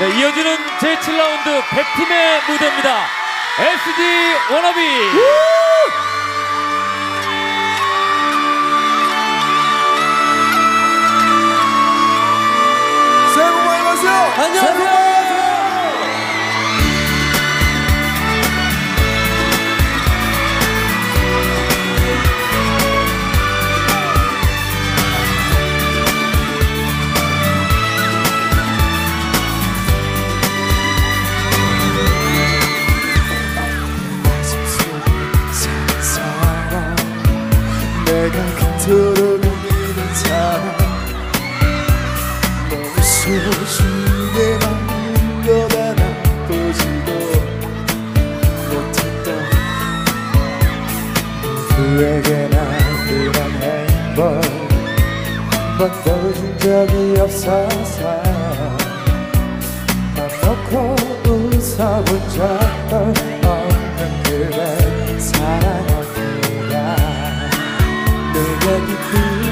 네, 이어지는 제7라운드 100팀의 무대입니다. SG 워너비. 그토록 믿는 사람 너무 소중해 만든 것 하나 보지도 못했던 누구에게나 그런 행복 한번 준 적이 없어서 맘 놓고 웃어본 적 내가 기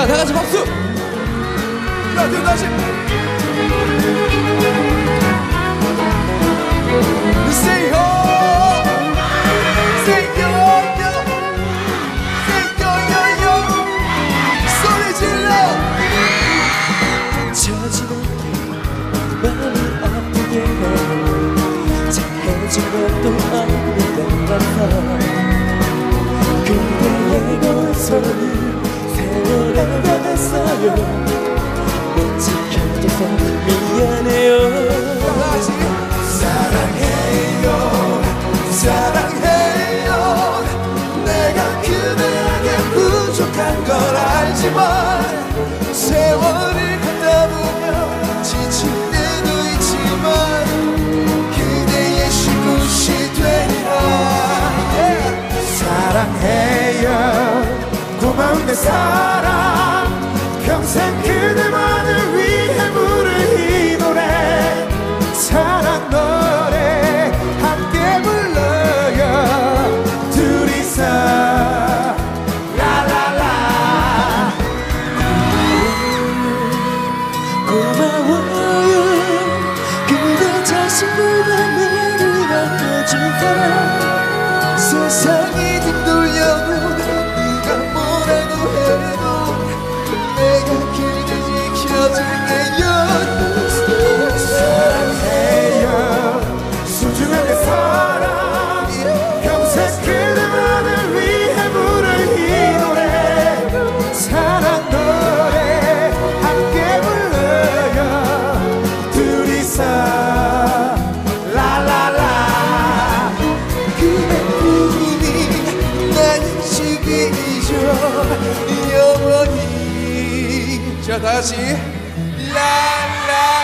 자, 다 같이 박수. 자 뒤로 다시. 없는 같 받았어요 못 지켜줘서 미안해요. 사랑해요. 사랑해요. 내가 그대에게 부족한 걸 알지만 세월이 가다 보면 지칠 때도 있지만 그대의 쉴곳이 되리라. 사랑해요. 고마운 내 사랑 평생 그대만을 영원히 자 다시. 라라라